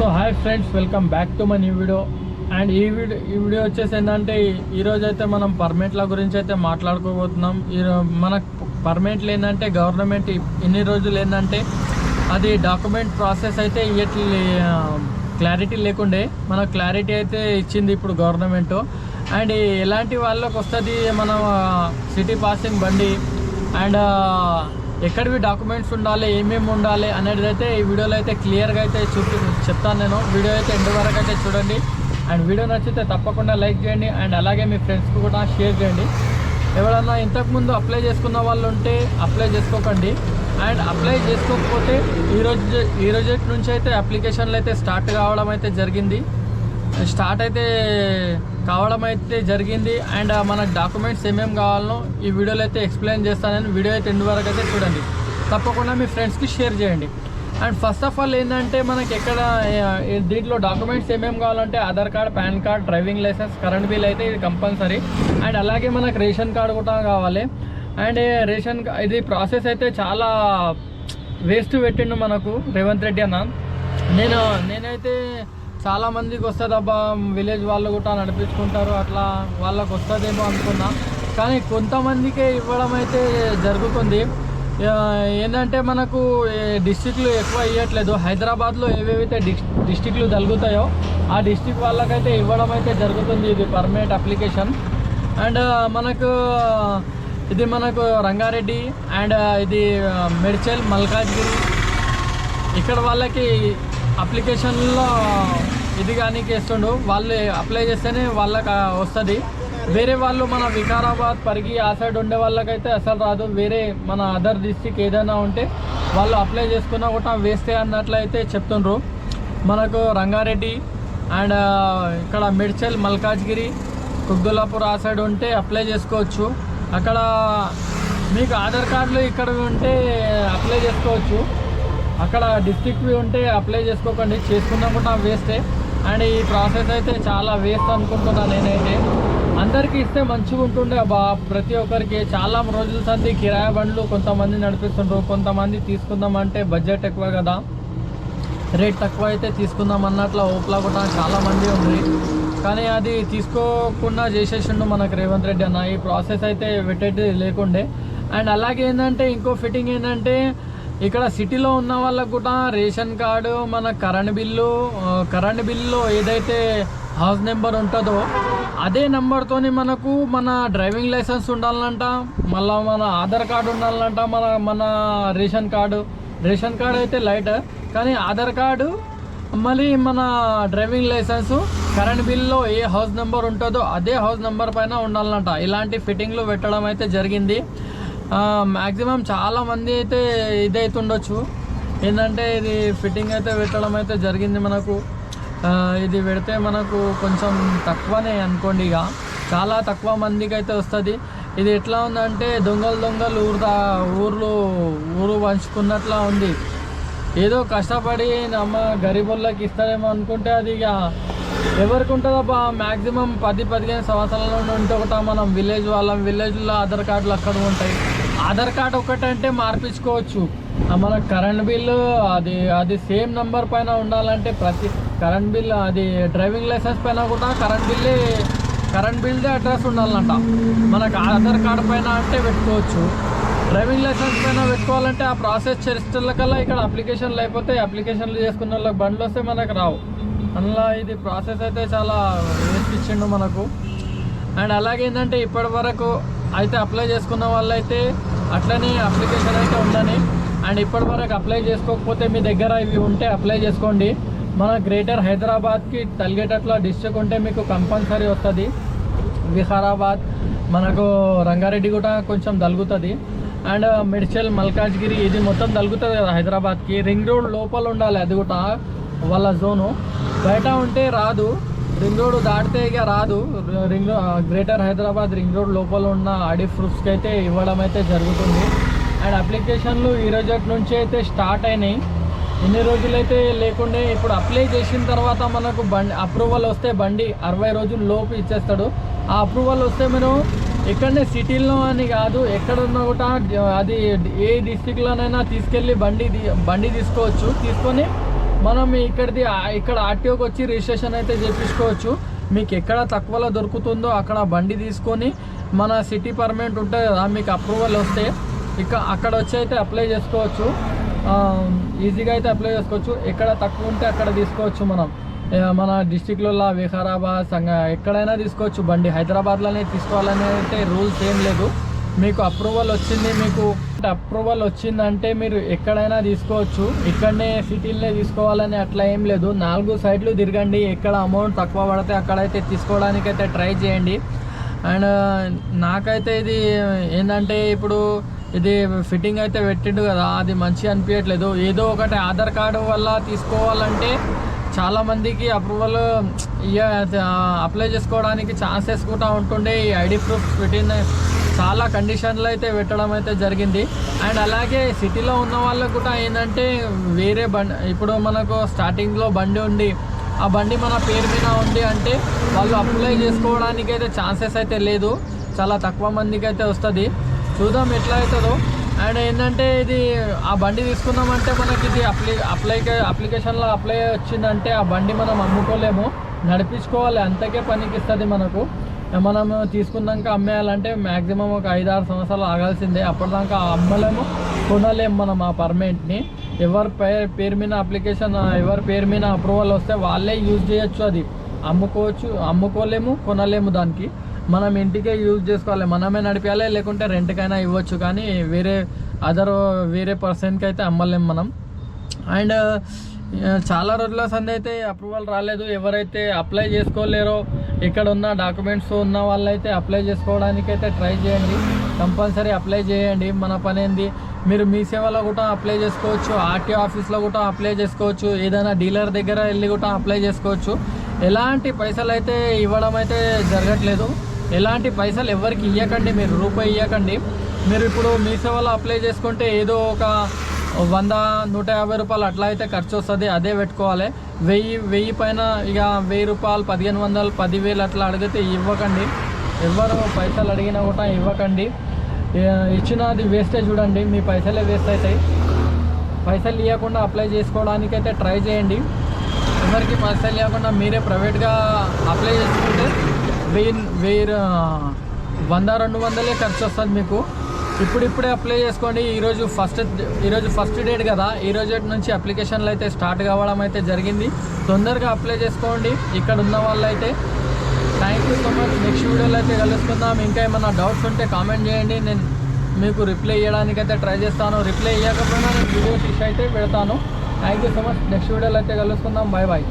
So hi friends welcome back to my new video. And ఈ video ఈ video వచ్చేసి ఏంటంటే ఈరోజు అయితే మనం పర్మిట్ల గురించి అయితే మాట్లాడుకోబోతున్నాం. ఈ మనకు పర్మిట్లు ఏంటంటే గవర్నమెంట్ ఇన్ని రోజులు ఏంటంటే అది డాక్యుమెంట్ ప్రాసెస్ అయితే ఇట్లా క్లారిటీ లేకుండే. మన క్లారిటీ అయితే ఇచ్చింది ఇప్పుడు గవర్నమెంట్. అండ్ ఎలాంటి వాళ్ళకి వస్తుంది మనం సిటీ పాసింగ్ బండి. అండ్ ఎక్కడివి డాక్యుమెంట్స్ ఉండాలి ఏమేమి ఉండాలి అనేది అయితే ఈ వీడియోలో అయితే క్లియర్గా అయితే చూపి చెప్తాను నేను. వీడియో అయితే ఎండ్ వరకు అయితే చూడండి. అండ్ వీడియో నచ్చితే తప్పకుండా లైక్ చేయండి. అండ్ అలాగే మీ ఫ్రెండ్స్కి కూడా షేర్ చేయండి. ఎవరన్నా ఇంతకుముందు అప్లై చేసుకున్న వాళ్ళు ఉంటే అప్లై చేసుకోకండి. అండ్ అప్లై చేసుకోకపోతే ఈరోజు ఈ రోజు నుంచి అయితే అప్లికేషన్లు అయితే స్టార్ట్ కావడం అయితే జరిగింది. స్టార్ట్ అయితే కావడం అయితే జరిగింది. అండ్ మన డాక్యుమెంట్స్ ఏమేమి కావాలనో ఈ వీడియోలో అయితే ఎక్స్ప్లెయిన్ చేస్తానని వీడియో అయితే ఎండ్ వరకు అయితే చూడండి. తప్పకుండా మీ ఫ్రెండ్స్కి షేర్ చేయండి. అండ్ ఫస్ట్ ఆఫ్ ఆల్ ఏంటంటే మనకి ఎక్కడ దీంట్లో డాక్యుమెంట్స్ ఏమేమి కావాలంటే Aadhaar card PAN card driving licence current bill అయితే ఇది కంపల్సరీ. అండ్ అలాగే మనకు రేషన్ కార్డు కూడా కావాలి. అండ్ రేషన్ ఇది ప్రాసెస్ అయితే చాలా వేస్ట్ పెట్టిండు మనకు రేవంత్ రెడ్డి అన్న. నేను నేనైతే చాలా మందికి వస్తుంది అబ్బా విలేజ్ వాళ్ళు కూడా నడిపించుకుంటారు అట్లా వాళ్ళకు వస్తుందేమో అనుకున్నా. కానీ కొంతమందికే ఇవ్వడం అయితే జరుగుతుంది. ఏంటంటే మనకు డిస్టిక్లు ఎక్కువ ఇవ్వట్లేదు హైదరాబాద్లో ఏవేవైతే డిస్ డిస్టిక్లు తగులుతాయో ఆ డిస్టిక్ వాళ్ళకైతే ఇవ్వడం అయితే జరుగుతుంది ఇది పర్మనెంట్ అప్లికేషన్. అండ్ మనకు ఇది మనకు రంగారెడ్డి అండ్ ఇది మెడ్చల్ మల్కాజ్గిరి. ఇక్కడ వాళ్ళకి అప్లికేషన్లో ఇది కానీ ఇస్తుండు వాళ్ళు అప్లై చేస్తేనే వాళ్ళకి వస్తుంది. వేరే వాళ్ళు మన వికారాబాద్ పరిగి ఆ సైడ్ ఉండే వాళ్ళకైతే అసలు రాదు. వేరే మన అదర్ డిస్టిక్ ఏదైనా ఉంటే వాళ్ళు అప్లై చేసుకున్నా కూడా వేస్తే అన్నట్లయితే చెప్తుండ్రు. మనకు రంగారెడ్డి అండ్ ఇక్కడ మిడ్చల్ మల్కాజ్గిరి కుగ్దులాపూర్ ఆ సైడ్ ఉంటే అప్లై చేసుకోవచ్చు. అక్కడ మీకు ఆధార్ కార్డులు ఇక్కడ ఉంటే అప్లై చేసుకోవచ్చు. అక్కడ డిస్టిక్వి ఉంటే అప్లై చేసుకోకండి. చేసుకున్నా కూడా వేస్టే అండ్ ఈ ప్రాసెస్ అయితే చాలా వేస్ట్ అనుకుంటున్నాను నేనైతే. అందరికీ ఇస్తే మంచిగా ఉంటుండే. బా ప్రతి ఒక్కరికి చాలా రోజుల సంది కిరాయి బండ్లు కొంతమంది నడిపిస్తుండ్రు. కొంతమంది తీసుకుందామంటే బడ్జెట్ ఎక్కువ కదా. రేట్ తక్కువ అయితే తీసుకుందాం అన్నట్లు ఓప్లా కూడా చాలామంది ఉంది కానీ అది తీసుకోకుండా చేసేసిండు మనకు రేవంత్ రెడ్డి అన్న. ఈ ప్రాసెస్ అయితే పెట్టేది లేకుండే. అండ్ అలాగే ఏంటంటే ఇంకో ఫిట్టింగ్ ఏంటంటే ఇక్కడ సిటీలో ఉన్న వాళ్ళకు కూడా రేషన్ కార్డు మన కరెంట్ బిల్లు కరెంట్ బిల్లులో ఏదైతే హౌస్ నెంబర్ ఉంటుందో అదే నెంబర్తోని మనకు మన డ్రైవింగ్ లైసెన్స్ ఉండాలంట మళ్ళీ మన ఆధార్ కార్డు ఉండాలంట మన మన రేషన్ కార్డు. రేషన్ కార్డు అయితే లైట్ కానీ ఆధార్ కార్డు మళ్ళీ మన డ్రైవింగ్ లైసెన్సు కరెంట్ బిల్లో ఏ హౌస్ నెంబర్ ఉంటుందో అదే హౌస్ నెంబర్ పైన ఉండాలంట. ఇలాంటి ఫిట్టింగ్లు పెట్టడం అయితే జరిగింది. మ్యాక్సిమం చాలామంది అయితే ఇదైతే ఉండొచ్చు ఏంటంటే ఇది ఫిట్టింగ్ అయితే పెట్టడం అయితే జరిగింది మనకు. ఇది పెడితే మనకు కొంచెం తక్కువనే అనుకోండి ఇక. చాలా తక్కువ మందికి అయితే వస్తుంది. ఇది ఎట్లా ఉందంటే దొంగలు దొంగలు ఊరుదా ఊర్లు ఊరు పంచుకున్నట్లా ఉంది. ఏదో కష్టపడి నమ్మ గరీబుల్లోకి ఇస్తారేమో అనుకుంటే అది ఇక ఎవరికి ఉంటుందబ్బా? మ్యాక్సిమం పది పదిహేను సంవత్సరాల నుండి ఉంటే ఒకటా మనం. విలేజ్ వాళ్ళం విలేజ్లో ఆధార్ కార్డులు అక్కడ ఉంటాయి. ఆధార్ కార్డ్ ఒకటంటే మార్పించుకోవచ్చు. మన కరెంట్ బిల్లు అది అది సేమ్ నంబర్ పైన ఉండాలంటే ప్రతి కరెంట్ బిల్ అది డ్రైవింగ్ లైసెన్స్ పైన కూడా కరెంట్ బిల్లే కరెంట్ బిల్దే అడ్రస్ ఉండాలంట. మనకు ఆధార్ కార్డ్ పైన అంటే పెట్టుకోవచ్చు. డ్రైవింగ్ లైసెన్స్ పైన పెట్టుకోవాలంటే ఆ ప్రాసెస్ చేస్తున్న కల్లా ఇక్కడ అప్లికేషన్లు అయిపోతే అప్లికేషన్లు చేసుకున్న వాళ్ళకి బండ్లు వస్తే మనకు రావు. అందులో ఇది ప్రాసెస్ అయితే చాలా వేస్ట్ ఇచ్చిండు మనకు. అండ్ అలాగే ఏంటంటే ఇప్పటి వరకు అయితే అప్లై చేసుకున్న వాళ్ళైతే అట్లనే అప్లికేషన్ అయితే ఉందని. అండ్ ఇప్పటి వరకు అప్లై చేసుకోకపోతే మీ దగ్గర ఇవి ఉంటే అప్లై చేసుకోండి. మన గ్రేటర్ హైదరాబాద్కి తలిగేటట్ల డిస్ట్రిక్ట్ ఉంటే మీకు కంపల్సరీ వస్తుంది. వికారాబాద్ మనకు రంగారెడ్డి కూడా కొంచెం తలుగుతుంది. అండ్ మెడ్చల్ మల్కాజ్గిరి ఇది మొత్తం తలుగుతుంది కదా హైదరాబాద్కి రింగ్ రోడ్ లోపల ఉండాలి అది కూడా వాళ్ళ జోను బయట ఉంటే రాదు. రింగ్ రోడ్ దాటితే ఇక రాదు. Ring greater Hyderabad ring road లోపల ఉన్న ఆడి ప్రూఫ్స్కి అయితే ఇవ్వడం అయితే జరుగుతుంది. అండ్ అప్లికేషన్లు ఈ రోజు నుంచి అయితే స్టార్ట్ అయినాయి. ఎన్ని రోజులైతే లేకుండే ఇప్పుడు అప్లై చేసిన తర్వాత మనకు బండి అప్రూవల్ వస్తే బండి అరవై రోజుల లోపు ఇచ్చేస్తాడు. ఆ అప్రూవల్ వస్తే మీరు ఇక్కడనే సిటీలో అని కాదు ఎక్కడున్నా కూడా అది ఏ డిస్టిక్లోనైనా తీసుకెళ్ళి బండి బండి తీసుకోవచ్చు. తీసుకొని మనం ఇక్కడిది ఇక్కడ ఆర్టీఓకి వచ్చి రిజిస్ట్రేషన్ అయితే చేపించుకోవచ్చు. మీకు ఎక్కడ తక్కువలో దొరుకుతుందో అక్కడ బండి తీసుకొని మన సిటీ పర్మనెంట్ ఉంటుంది కదా మీకు అప్రూవల్ వస్తే ఇక అక్కడ వచ్చి అయితే అప్లై చేసుకోవచ్చు. ఈజీగా అయితే అప్లై చేసుకోవచ్చు. ఎక్కడ తక్కువ ఉంటే అక్కడ తీసుకోవచ్చు మనం. మన డిస్టిక్లలో వికారాబాద్ సంగ ఎక్కడైనా తీసుకోవచ్చు బండి. హైదరాబాద్లోనే తీసుకోవాలని అయితే రూల్స్ ఏం లేదు మీకు అప్రూవల్ వచ్చింది మీకు అప్రూవల్ వచ్చిందంటే మీరు ఎక్కడైనా తీసుకోవచ్చు. ఇక్కడనే సిటీలనే తీసుకోవాలని అట్లా ఏం లేదు. నాలుగు సైడ్లు తిరగండి. ఎక్కడ అమౌంట్ తక్కువ పడితే అక్కడైతే తీసుకోవడానికైతే ట్రై చేయండి. అండ్ నాకైతే ఇది ఏంటంటే ఇప్పుడు ఇది ఫిట్టింగ్ అయితే పెట్టిండు కదా అది మంచిగా అనిపించట్లేదు ఏదో ఒకటి ఆధార్ కార్డు వల్ల తీసుకోవాలంటే చాలామందికి అప్రూవల్ అప్రూవల్ అప్లై చేసుకోవడానికి ఛాన్సెస్ కూడా ఉంటుండే. ఈ ఐడి ప్రూఫ్ ఫిట్టింగ్ చాలా కండిషన్లు అయితే పెట్టడం అయితే జరిగింది. అండ్ అలాగే సిటీలో ఉన్న వాళ్ళకు కూడా ఏంటంటే వేరే బండి ఇప్పుడు మనకు స్టార్టింగ్లో బండి ఉండి ఆ బండి మన పేరు మీద ఉంది అంటే వాళ్ళు అప్లై చేసుకోవడానికి అయితే ఛాన్సెస్ అయితే లేదు. చాలా తక్కువ మందికి అయితే వస్తుంది. చూద్దాం ఎట్లా అవుతుందో. అండ్ ఏంటంటే ఇది ఆ బండి తీసుకున్నామంటే మనకి ఇది అప్లై అప్లై అప్లికేషన్లో అప్లై వచ్చిందంటే ఆ బండి మనం అమ్ముకోలేము. నడిపించుకోవాలి. అంతకే పనికి ఇస్తుంది మనకు. మనం తీసుకున్నాక అమ్మేయాలంటే మ్యాక్సిమం ఒక ఐదు ఆరు సంవత్సరాలు ఆగాల్సిందే. అప్పటిదాకా అమ్మలేము కొనలేము మనం ఆ పర్మనెంట్ని. ఎవరి పేరు పేరు మీద అప్లికేషన్ ఎవరి పేరు మీద అప్రూవల్ వస్తే వాళ్ళే యూజ్ చేయొచ్చు అది. అమ్ముకోవచ్చు అమ్ముకోలేము కొనలేము దానికి. మనం ఇంటికే యూజ్ చేసుకోవాలి. మనమే నడిపేయాలి లేకుంటే రెంట్కైనా ఇవ్వచ్చు కానీ వేరే అదర్ వేరే పర్సన్కి అయితే అమ్మలేము మనం. అండ్ చాలా రోజుల సంది అయితే అప్రూవల్ రాలేదు. ఎవరైతే అప్లై చేసుకోలేరో ఇక్కడ ఉన్న డాక్యుమెంట్స్ ఉన్న వాళ్ళైతే అప్లై చేసుకోవడానికి అయితే ట్రై చేయండి. కంపల్సరీ అప్లై చేయండి. మన పని ఏంది మీరు మీ సేవలో కూడా అప్లై చేసుకోవచ్చు. ఆర్టీఓ ఆఫీస్లో కూడా అప్లై చేసుకోవచ్చు. ఏదైనా డీలర్ దగ్గర వెళ్ళి కూడా అప్లై చేసుకోవచ్చు. ఎలాంటి పైసలు అయితే ఇవ్వడం అయితే జరగట్లేదు. ఎలాంటి పైసలు ఎవరికి ఇవ్వకండి మీరు రూపాయి ఇవ్వకండి మీరు ఇప్పుడు మీ సేవలో అప్లై చేసుకుంటే ఏదో ఒక వంద నూట యాభై రూపాయలు అట్లా అయితే ఖర్చు వస్తుంది అదే పెట్టుకోవాలి. వెయ్యి వెయ్యి పైన ఇక వెయ్యి రూపాయలు పదిహేను వందలు పదివేలు అట్లా అడిగితే ఇవ్వకండి. ఎవరు పైసలు అడిగినా కూడా ఇవ్వకండి. ఇచ్చినది వేస్టే చూడండి మీ పైసలే వేస్ట్ అవుతాయి. పైసలు ఇవ్వకుండా అప్లై చేసుకోవడానికి అయితే ట్రై చేయండి. ఎవరికి పైసలు ఇవ్వకుండా మీరే ప్రైవేట్గా అప్లై చేసుకుంటే వెయ్యి వెయ్యి వంద రెండు వందలే ఖర్చు వస్తుంది మీకు. ఇప్పుడిప్పుడే అప్లై చేసుకోండి. ఈరోజు ఫస్ట్ ఈరోజు ఫస్ట్ డేట్ కదా. ఈ రోజు నుంచి అప్లికేషన్లు అయితే స్టార్ట్ కావడం అయితే జరిగింది. తొందరగా అప్లై చేసుకోండి. ఇక్కడ ఉన్న వాళ్ళైతే thank you so much next video అయితే కలుసుకుందాం. ఇంకా ఏమైనా డౌట్స్ ఉంటే కామెంట్ చేయండి. నేను మీకు రిప్లై ఇవ్వడానికి అయితే ట్రై చేస్తాను. రిప్లై ఇవ్వకపోయినా నేను వీడియో షిష్ అయితే పెడతాను. Thank you so much next video అయితే కలుసుకుందాం. Bye bye